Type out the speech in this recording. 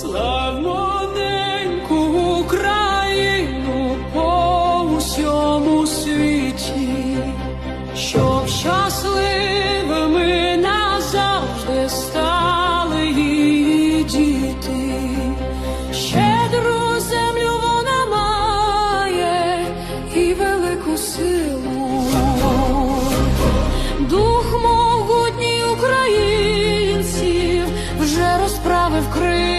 славненьку Україну по усьому світі, щоб щасливими назавжди стали її діти, щедру землю вона має і велику силу, дух могутній українців вже розправив крив.